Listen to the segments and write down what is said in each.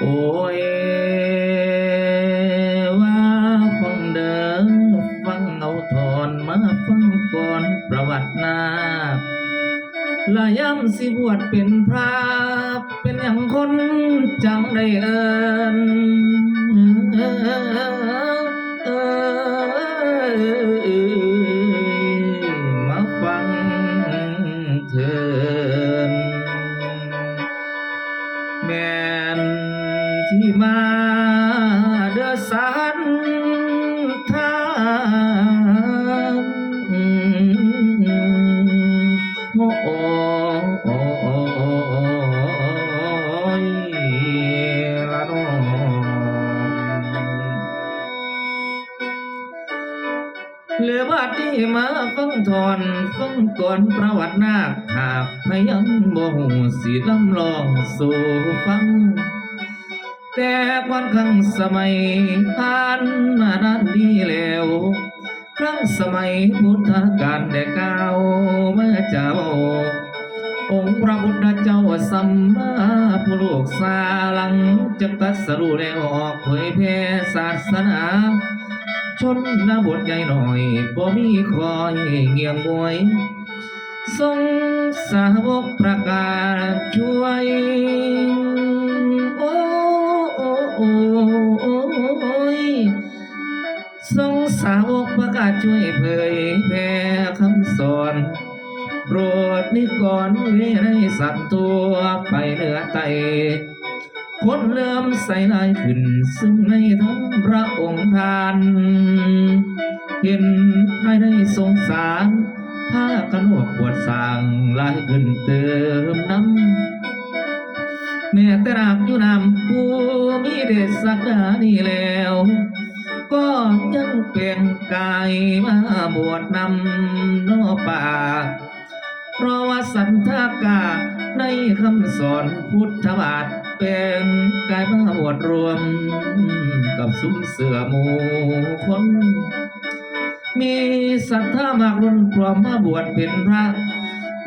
โอ้เอว่าฟังเด้อฟังเอาถอนมาฟังก่อนประวัตินาลาย่ำสิบวชเป็นพระเป็นอย่างคนจังได้เอิญ สันทางโอ้โอ้โอ้ยละนเหลือบัดนี้มาฟังทอนฟังก่อนประวัตินาคหากพยังบ่หูสิลำลองสู่ฟัง แต่ก่อนครั้งสมัยผ่านมานานดีแล้ว ครั้งสมัยพุทธกาลได้กล่าวเมื่อเจ้า องค์พระพุทธเจ้าสัมมาผู้ลูกสาลังจะตรัสรู้แล้วออกเผยแผ่ศาสนาชนนบทใหญ่หน่อยบ่มีคอยเงียงมวยทรงสาวกประกาศช่วย ช่วยเผยแผ่คำสอนโปรดนิกรเวไรสัตว์ตัวไปเหนือไตคนเริ่มใส่ลายขึ้น ซึ่งในทั้งพระองค์ทาน เห็นไม่ได้สงสารผ้ากันหวกปวดสางลายขึ้นเติมน้ำแม่แต่รากอยู่นำผู้มีเดชสักดานี่แล้ว ก็ยังเปลี่ยนกายมาบวชนำนอป่า เพราะว่าสันทากาในคำสอนพุทธบาทเป็นกายมาบวชรวม กับซุ้มเสือหมูคน มีศรัทธามากล้นพร้อมมาบวชเป็นพระ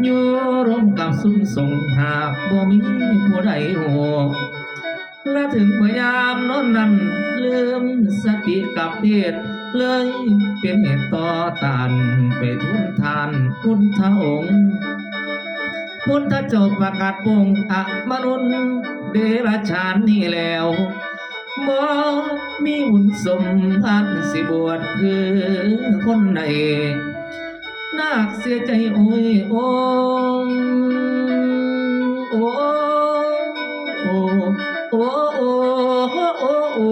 อยู่ร่วมกับซุ้มทรงหากบ่มีผู้ใดโห และถึงพยายามโน้นนั้นลืมสติกับเพศเลยเป็นเหตุต่อต้านไปทุนทานพุทธองค์ พุทธเจ้าประกาศปงอะมนุษย์เดรัจฉานนี่แล้วบ่มีบุญสมพันสิบวชคือคนใดนาคเสียใจโอ้ยโอ้ โอ้โอ้โอ้โอ้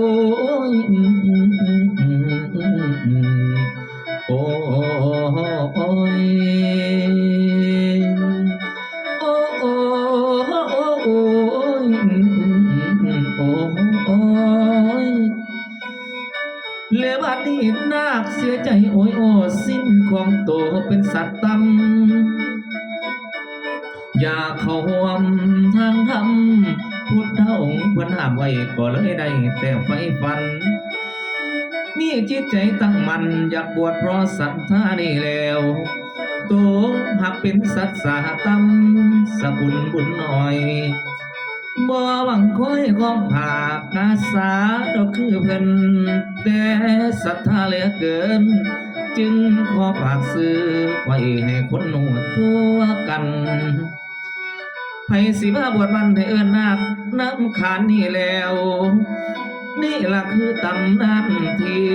อืมอืมอืมอืมอืมอืมโอ้โอ้ยโอ้โอ้โอ้โอ้ยโอ้โอ้ยเลบัดนี้นาคเสียใจโอ้ยโอ้สิ้นของโตเป็นสัตว์ต่ำอย่าเข้าห่วมทางธรรม พุทธองค์เพิ่นห้ามไว้ก็เลยได้แต่ไฟฟัน มีจิตใจตั้งมันอยากบวชเพราะศรัทธานี่แล้วตัวหักเป็นสัตสาตำสกุลบุญหน่อยบ่หวังคอยของผากาสาดอกคือเพิ่นแต่ศรัทธาเหลือเกิน จึงขอฝากซื้อไว้ให้คนหนูทั่วกัน ไผสิมาบวชมันให้เอิ้นนาคน้ำขานนี่แล้ว นี่ล่ะคือตำนานที่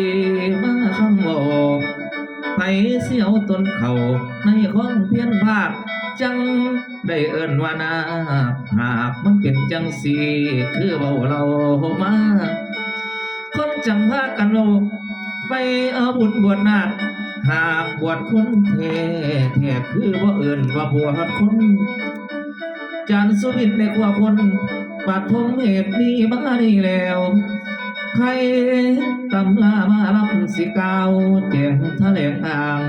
มาคำบอกไผเสียวต้นเขาในห้องเพียนภาคจังได้เอิ้นว่านาหากมันเป็นจังสีคือเบาเรามาคนจังพากันโลกไปเอาบุญบวชนาคหากบวชคนแท้แท้คือว่าเอิ้นว่าบวชคน จานสุวิทย์ในกว่าคนปาดพงเหตุนี้มานี่แล้ว ใครตำลามารับสิกาวแจงทะเลงอ่าง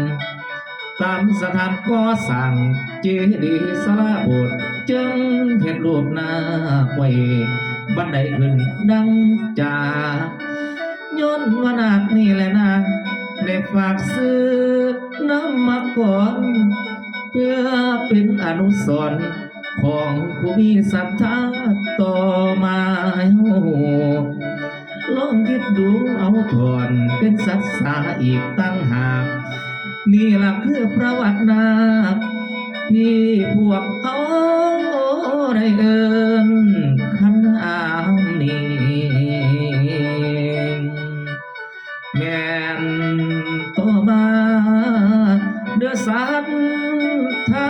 ตามสถานก่อสร้างเจดีสลาโบสถ์จึงเห็ดรูปหน้าไว้บันไดขึ้นดังจาย้อนวนาคนี่แหละนะได้ฝากซื้อน้ำมาก่อน เพื่อเป็นอนุสรณ์ ของผู้มีศรัทธาต่อมาลองคิดดูเอาถอนเป็นศักษาอีกตั้งหากนี่ล่ะคือประวัตินาที่พวกเขาได้เอิญขันอามนี้แม่นต่อมาเดือสัทธา